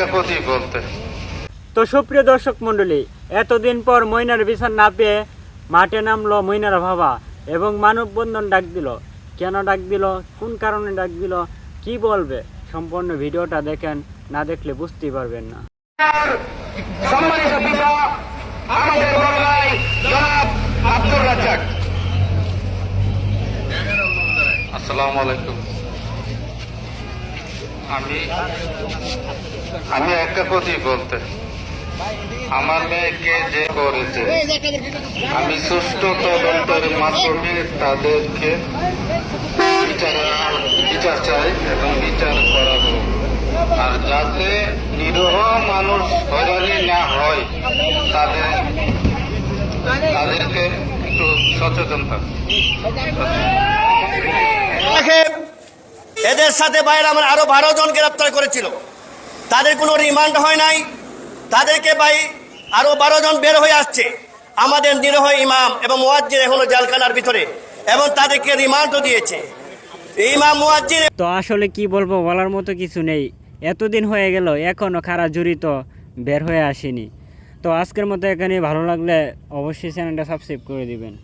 একটা কথা বলতে তো সুপ্রিয় দর্শক মণ্ডলী এতদিন পর ময়নার বিচার না পেয়ে মাঠে নামলো ময়নার ভাবা এবং মানববন্ধন ডাক দিল। কেন ডাক দিল? কোন কারণে ডাক দিল? কি বলবে? সম্পূর্ণ ভিডিওটা দেখেন না দেখলে বুঝতেই পারবেন না। সম্মানিত পিতা আমাদের বড় ভাই জনাব আব্দুর রাজ্জাক। আসসালামু আলাইকুম। আমি আমি একটা কথাই বলতে, আমার মেয়েকে যে করেছে, আমি সুষ্ঠু তদন্তের মাধ্যমে তাদেরকে বিচার চাই এবং বিচার করাবো। আর যাতে নিরহ মানুষ হয়রানি না হয়, তাদের, তাদেরকে একটু সচেতন থাকবে এদের সাথে বাইরে আমরা আরও বারো জন গ্রেপ্তার করেছিল। তাদের কোনো রিমান্ড হয় নাই। তাদেরকে ভাই আরও বারো জন বের হয়ে আসছে। আমাদের নিরহ ইমাম এবং মুয়াজ্জির এখনও জেলখানার ভিতরে এবং তাদেরকে রিমান্ডও দিয়েছে। ইমাম মুয়াজ্জির তো আসলে কি বলব, বলার মতো কিছু নেই। এতদিন হয়ে গেল এখনও খারা জড়িত বের হয়ে আসেনি। তো আজকের মতো এখানে ভালো লাগলে অবশ্যই চ্যানেলটা সাবস্ক্রাইব করে দিবেন।